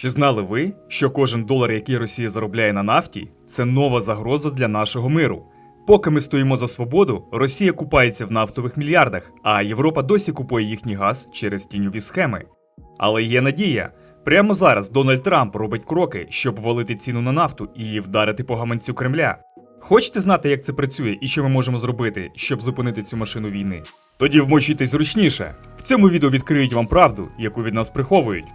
Чи знали ви, що кожен долар, який Росія заробляє на нафті, це нова загроза для нашого миру? Поки ми стоїмо за свободу, Росія купається в нафтових мільярдах, а Європа досі купує їхній газ через тіньові схеми. Але є надія. Прямо зараз Дональд Трамп робить кроки, щоб валити ціну на нафту і вдарити по гаманцю Кремля. Хочете знати, як це працює і що ми можемо зробити, щоб зупинити цю машину війни? Тоді вмочітесь зручніше. В цьому відео відкриють вам правду, яку від нас приховують.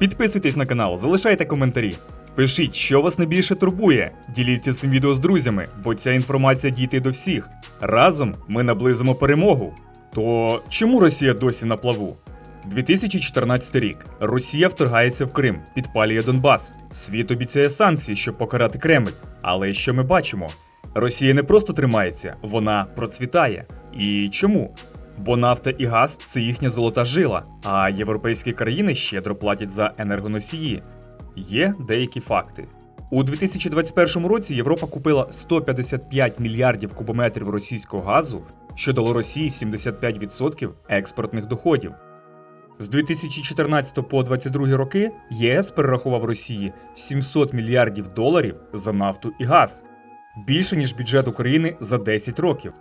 Підписуйтесь на канал, залишайте коментарі. Пишіть, що вас найбільше турбує. Діліться цим відео з друзями, бо ця інформація дійде до всіх. Разом ми наблизимо перемогу. То чому Росія досі на плаву? 2014 рік. Росія вторгається в Крим, підпалює Донбас. Світ обіцяє санкції, щоб покарати Кремль. Але що ми бачимо? Росія не просто тримається, вона процвітає. І чому? Бо нафта і газ це їхня золота жила, а європейські країни щедро платять за енергоносії. Є деякі факти. У 2021 році Європа купила 155 мільярдів кубометрів російського газу, що дало Росії 75% експортних доходів. З 2014 по 2022 роки ЄС перерахував Росії 700 мільярдів доларів за нафту і газ більше ніж бюджет України за 10 років.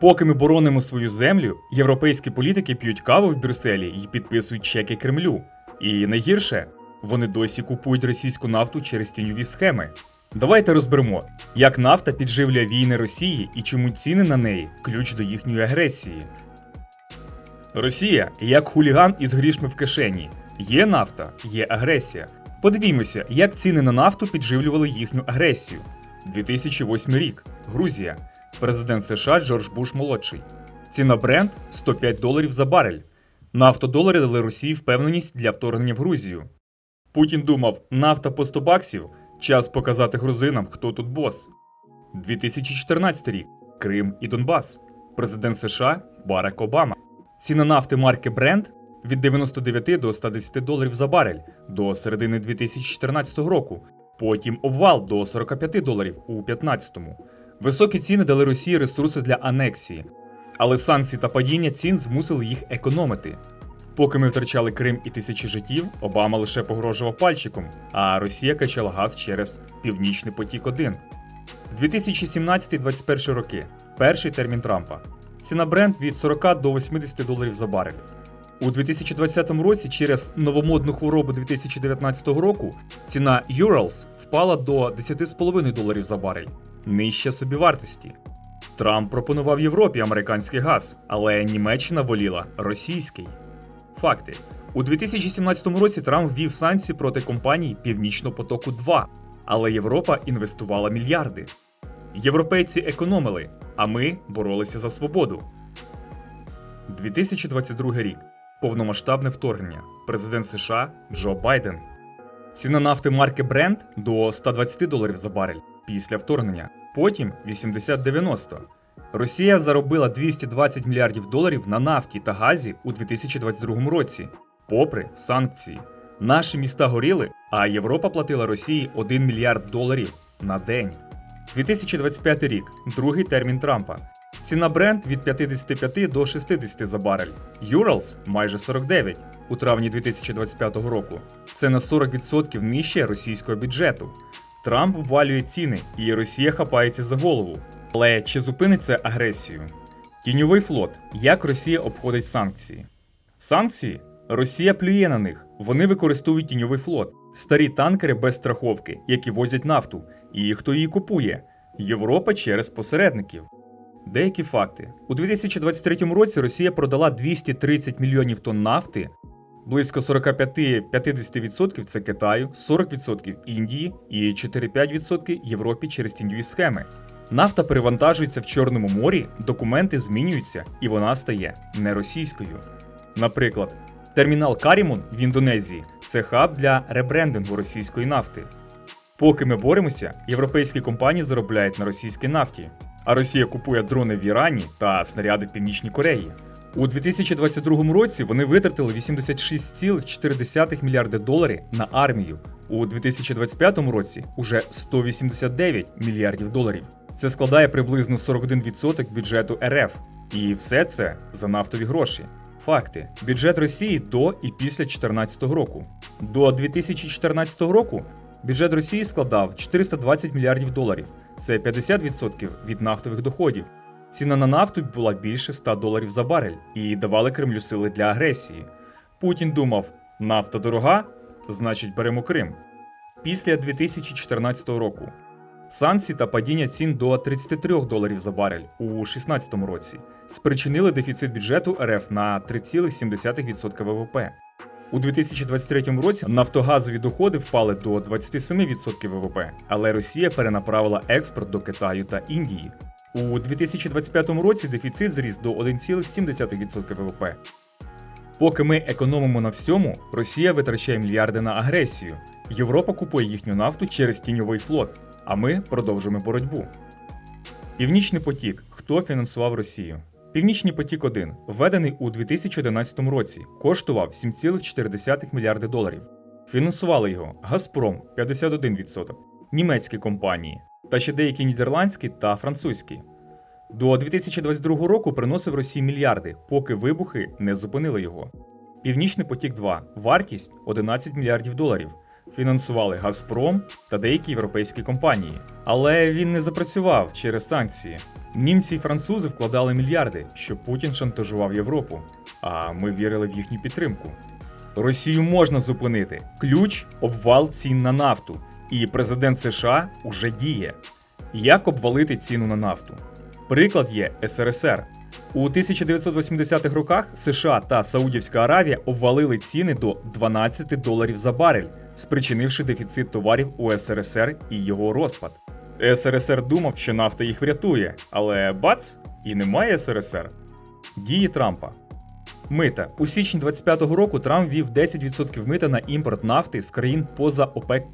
Поки ми боронимо свою землю, європейські політики п'ють каву в Брюсселі і підписують чеки Кремлю. І найгірше, вони досі купують російську нафту через тіньові схеми. Давайте розберемо, як нафта підживлює війни Росії і чому ціни на неї ключ до їхньої агресії. Росія як хуліган із грішми в кишені. Є нафта, є агресія. Подивімося, як ціни на нафту підживлювали їхню агресію. 2008 рік. Грузія. Президент США Джордж Буш молодший. Ціна бренд 105 доларів за барель. Нафтодолари дали Росії впевненість для вторгнення в Грузію. Путін думав, нафта по 100 баксів. Час показати грузинам, хто тут бос. 2014 рік. Крим і Донбас. Президент США Барак Обама. Ціна нафти марки Brent від 99 до 110 доларів за барель до середини 2014 року. Потім обвал до 45 доларів у 2015-му. Високі ціни дали Росії ресурси для анексії, але санкції та падіння цін змусили їх економити. Поки ми втрачали Крим і тисячі життів, Обама лише погрожував пальчиком, а Росія качала газ через Північний потік 1 2017-2021 роки перший термін Трампа. Ціна бренд від 40 до 80 доларів за барель. У 2020 році через новомодну хворобу 2019 року ціна Urals впала до 10,5 доларів за барель, нижче собівартості. Трамп пропонував Європі американський газ, але Німеччина воліла російський. Факти: у 2017 році Трамп ввів санкції проти компаній Північного потоку 2, але Європа інвестувала мільярди. Європейці економили, а ми боролися за свободу. 2022 рік. Повномасштабне вторгнення. Президент США Джо Байден. Ціна нафти марки Brent до 120 доларів за барель після вторгнення. Потім 80-90. Росія заробила 220 мільярдів доларів на нафті та газі у 2022 році, попри санкції. Наші міста горіли, а Європа платила Росії 1 мільярд доларів на день. 2025 рік другий термін Трампа. Ціна бренд від 55 до 60 за барель. Urals майже 49 у травні 2025 року. Це на 40% нижче російського бюджету. Трамп обвалює ціни, і Росія хапається за голову. Але чи зупиниться агресію? Тіньовий флот. Як Росія обходить санкції? Санкції? Росія плює на них. Вони використовують тіньовий флот, старі танкери без страховки, які возять нафту. І хто її купує?Європа через посередників. Деякі факти: у 2023 році Росія продала 230 мільйонів тонн нафти, близько 45-50% це Китаю, 40% Індії і 4-5% Європі через тіньові схеми. Нафта перевантажується в Чорному морі, документи змінюються, і вона стає не російською. Наприклад, термінал Карімун в Індонезії це хаб для ребрендингу російської нафти. Поки ми боремося, європейські компанії заробляють на російській нафті, а Росія купує дрони в Ірані та снаряди в Північній Кореї. У 2022 році вони витратили 86,4 мільярди доларів на армію. У 2025 році уже 189 мільярдів доларів. Це складає приблизно 41% бюджету РФ. І все це за нафтові гроші. Факти: бюджет Росії до і після 2014 року. До 2014 року бюджет Росії складав 420 мільярдів доларів. Це 50% від нафтових доходів. Ціна на нафту була більше 100 доларів за барель і давали Кремлю сили для агресії. Путін думав: нафта дорога, значить беремо Крим. Після 2014 року санкції та падіння цін до 33 доларів за барель у 2016 році спричинили дефіцит бюджету РФ на 3,7% ВВП. У 2023 році нафтогазові доходи впали до 27% ВВП, але Росія перенаправила експорт до Китаю та Індії. У 2025 році дефіцит зріс до 1,7% ВВП. Поки ми економимо на всьому, Росія витрачає мільярди на агресію. Європа купує їхню нафту через тіньовий флот, а ми продовжуємо боротьбу. Північний потік. Хто фінансував Росію? Північний потік 1 введений у 2011 році, коштував 7,4 мільярди доларів. Фінансували його Газпром 51%, німецькі компанії та ще деякі нідерландські та французькі. До 2022 року приносив Росії мільярди, поки вибухи не зупинили його. Північний потік 2 вартість 11 мільярдів доларів. Фінансували Газпром та деякі європейські компанії. Але він не запрацював через санкції. Німці й французи вкладали мільярди, щоб Путін шантажував Європу, а ми вірили в їхню підтримку. Росію можна зупинити. Ключ обвал цін на нафту. І президент США уже діє. Як обвалити ціну на нафту? Приклад є СРСР. У 1980-х роках США та Саудівська Аравія обвалили ціни до 12 доларів за барель, спричинивши дефіцит товарів у СРСР і його розпад. СРСР думав, що нафта їх врятує, але бац, і немає СРСР. Дії Трампа. Мита у січні 25-го року Трамп ввів 10% мита на імпорт нафти з країн поза ОПЕК+,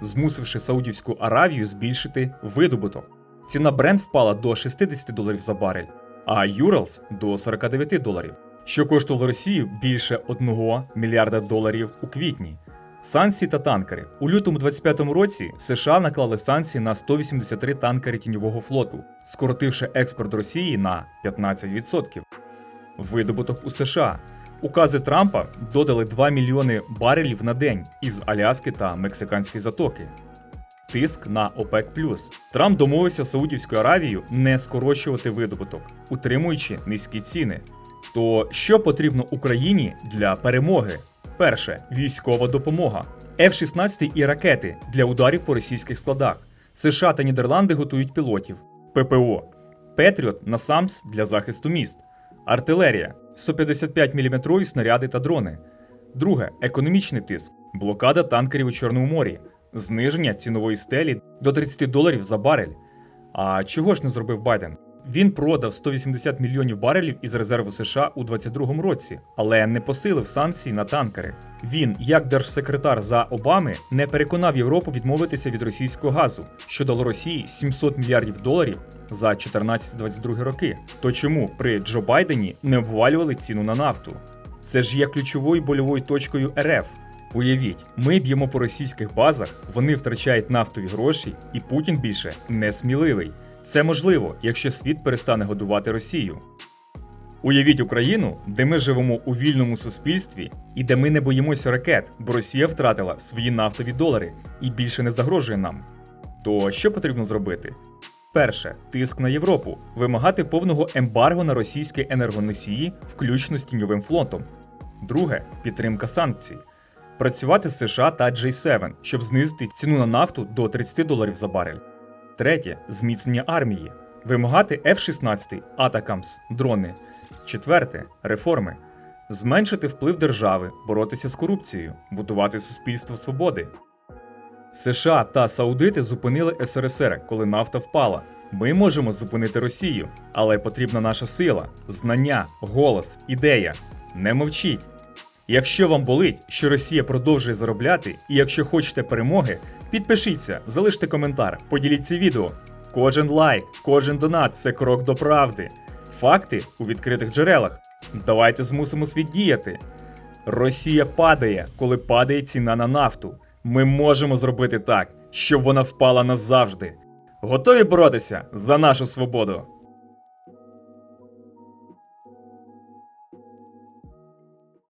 змусивши Саудівську Аравію збільшити видобуток. Ціна Brent впала до 60 доларів за барель, а Юралс до 49 доларів, що коштувало Росію більше 1 мільярда доларів у квітні. Санкції та танкери у лютому 25-му році США наклали санкції на 183 танкери тіньового флоту, скоротивши експорт Росії на 15%. Видобуток у США. Укази Трампа додали 2 мільйони барелів на день із Аляски та Мексиканської затоки. Тиск на ОПЕК+. Трамп домовився Саудівською Аравією не скорочувати видобуток, утримуючи низькі ціни. То що потрібно Україні для перемоги? Перше військова допомога, F-16 і ракети для ударів по російських складах. США та Нідерланди готують пілотів, ППО, Петріот на САМС для захисту міст, артилерія, 155 мм снаряди та дрони. Друге економічний тиск, блокада танкерів у Чорному морі, зниження цінової стелі до 30 доларів за барель. А чого ж не зробив Байден? Він продав 180 мільйонів барелів із резерву США у 2022 році, але не посилив санкції на танкери. Він, як держсекретар за Обами, не переконав Європу відмовитися від російського газу, що дало Росії 700 мільярдів доларів за 14-22 роки. То чому при Джо Байдені не обвалювали ціну на нафту? Це ж є ключовою больовою точкою РФ. Уявіть, ми б'ємо по російських базах, вони втрачають нафтові гроші, і Путін більше не сміливий. Це можливо, якщо світ перестане годувати Росію. Уявіть Україну, де ми живемо у вільному суспільстві і де ми не боїмося ракет, бо Росія втратила свої нафтові долари і більше не загрожує нам. То що потрібно зробити? Перше тиск на Європу, вимагати повного ембарго на російські енергоносії, включно з тіньовим флотом. Друге підтримка санкцій. Працювати з США та J7, щоб знизити ціну на нафту до 30 доларів за барель. Третє зміцнення армії. Вимагати F-16, Атакамс, дрони. Четверте реформи. Зменшити вплив держави, боротися з корупцією, будувати суспільство свободи. США та Саудити зупинили СРСР, коли нафта впала. Ми можемо зупинити Росію, але потрібна наша сила, знання, голос, ідея. Не мовчіть. Якщо вам болить, що Росія продовжує заробляти, і якщо хочете перемоги, підпишіться, залиште коментар, поділіться відео. Кожен лайк, кожен донат це крок до правди. Факти у відкритих джерелах. Давайте змусимо світ діяти. Росія падає, коли падає ціна на нафту. Ми можемо зробити так, щоб вона впала назавжди. Готові боротися за нашу свободу.